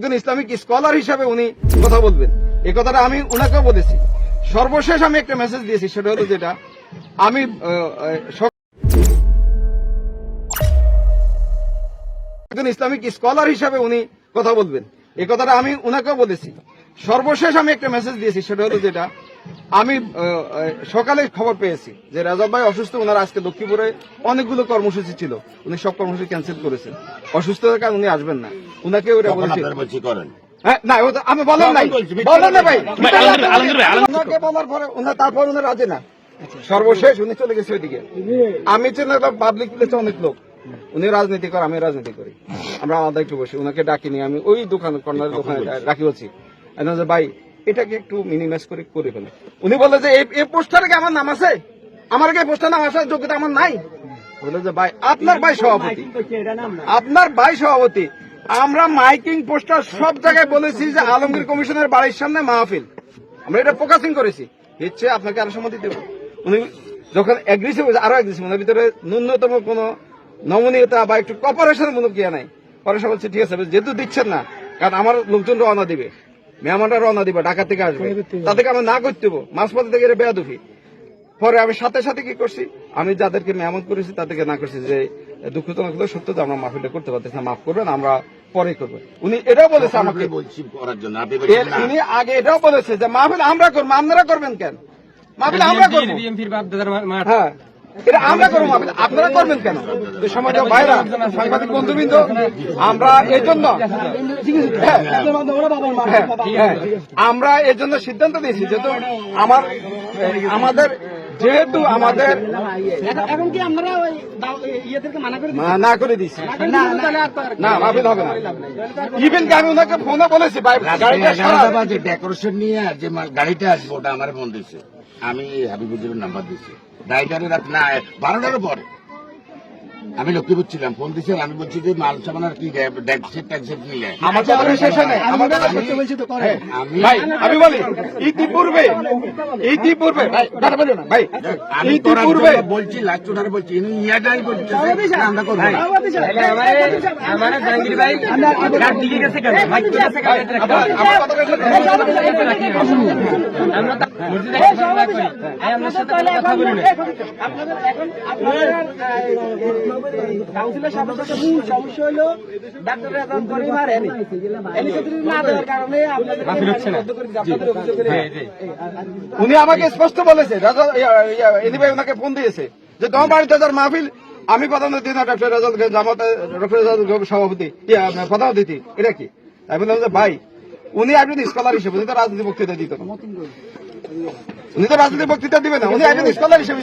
একজন Islamic scholar হিসাবে উনি কথা বলবেন। এই কথাটা আমি উনাকেও বলেছি। সর্বশেষ আমি একটা মেসেজ দিয়েছি, সেটা হলো যেটা, আমি একজন ইসলামিক স্কলার হিসাবে উনি কথা বলবেন। এই কথাটা আমি উনাকেও বলেছি। সর্বশেষ আমি একটা মেসেজ দিয়েছি, সেটা হলো যেটা আমি সকালে খবর পেয়েছি যে রাজব ভাই অসুস্থ ওনার আজকে লক্ষ্মীপুরে অনেকগুলো কর্মসূচি ছিল। উনি সব কর্মসূচি ক্যান্সেল করেছেন। অসুস্থতার কারণে উনি আসবেন না। উনাকে ওরা তখন বলেছি আপনার বলছি করেন? হ্যাঁ, না আমি বলেন নাই। বলেন না ভাই। ওনাকে বলার পরে তারপর উনি রাজে না। সর্বশেষ উনি চলে গেছে ওইদিকে। আমি চেন পাবলিক প্লেসে অনেক লোক। উনি রাজনীতি করে আমি রাজনীতি করি। আমরা আলাদা একটু বসি। ওনাকে ডাকিনি আমি। ওই দোকান কর্নার দোকানে রাখি বলছি, ভাই এটাকে একটু মিনিমাইজ করে করে ফেলে। উনি বলে যে, এই- পোস্টারে কি আমার নাম আছে? আমার কি পোস্টার নাম আসার যোগ্যতা আমার নাই? বলে যে, ভাই, আপনার ভাই সভাপতি। আপনার ভাই সভাপতি। আমরা মাইকিং পোস্টার সব জায়গায় বলেছি যে, আলমগীর কমিশনের বাড়ির সামনে মাহফিল। আমরা এটা ফোকাসিং করেছি। ইচ্ছে আপনাকে আরও সম্মতি দেব উনি যখন অ্যাগ্রেসিভ হয়েছে, আরও অ্যাগ্রেসিভ ওনার ভিতরে ন্যূনতম কোনো নমনীয়তা বা একটু কপারেশন মূলক ইয়ে নাই। পরে সব ঠিক আছে, যেহেতু দিচ্ছেন না, কারণ আমার লোকজন রওনা দিবে। মেহমানরা রওনা দিবে ঢাকা থেকে আসবে। তাদেরকে আমরা না করতে মাঝপথে থেকে বেয়াদুফি পরে আমি সাথে সাথে কি করছি? আমি যাদেরকে মেহমান করেছি তাদেরকে না করছি যে দুঃখজনক হলো সত্য যে আমরা মাহফিলটা করতে পারতেছি না মাফ করবেন আমরা পরে করব। উনি এটাও বলেছে আমাকে। উনি আগে এটাও বলেছে যে মাহফিল আমরা করব আপনারা করবেন কেন? মাহফিল আমরা করব। হ্যাঁ। এটা আমরা করব আপনারা করবেন কেন? সমাজ ভাইরা সাংবাদিক বন্ধুবৃন্দ আমরা এই জন্য হ্যাঁ, হ্যাঁ, হ্যাঁ, আমরা এর জন্য সিদ্ধান্ত দিয়েছি যেহেতু আমার আমাদের যেহেতু আমাদের এখন কি আমরা ওই ইয়েদেরকে মানা করে মা- না করে দিচ্ছি। না তাহলে আর তো আর- না মাহফিল হবে না। ইভেন কি আমি ওনাকে ফোনে বলেছি ডেকোরেশন নিয়ে যে গাড়িটা আসবে ওটা আমার ফোন দিচ্ছে আমি হাবিবুজুরের নাম্বার দিচ্ছি ড্রাইভারের রাত না বারোটার পরে। আমি লক্ষ্মীপুর ছিলাম ফোন দিচ্ছে আমি বলছি যে মাল সামান আর কি নিলে। হ্যাঁ, আমি বলি ইতিপূর্বে ইতিপূর্বে ভাই ইতিপূর্বে বলছি বলছি ইয়াটাই বলছে আমরা করব না। আমার কথা। সাথে বলি। না কাউন্সিলের সদস্যদের মূল সমস্যা হলো ডাক্তার রেজাল্ট করে মারেনি এনি না দেওয়ার কারণে আপনাদের মাহফিল হচ্ছে না। রদ্দ করে দিচ্ছে। অভিযোগ করে- হ্যাঁ, উনি আমাকে স্পষ্ট বলেছে রাজা এনি ভাই ওনাকে ফোন দিয়েছে যে তোমার বাড়িতে যার মাহফিল আমি প্রধান অতিথি না ডক্টর রাজাদ জামাত ডক্টর রাজাদ সভাপতি প্রধান অতিথি এটা কি আমি বললাম যে ভাই উনি একজন স্কলার হিসেবে উনি তো রাজনীতি বক্তৃতা দিত না উনি তো রাজনীতি বক্তৃতা দিবে না উনি একজন স্কলার হিসেবে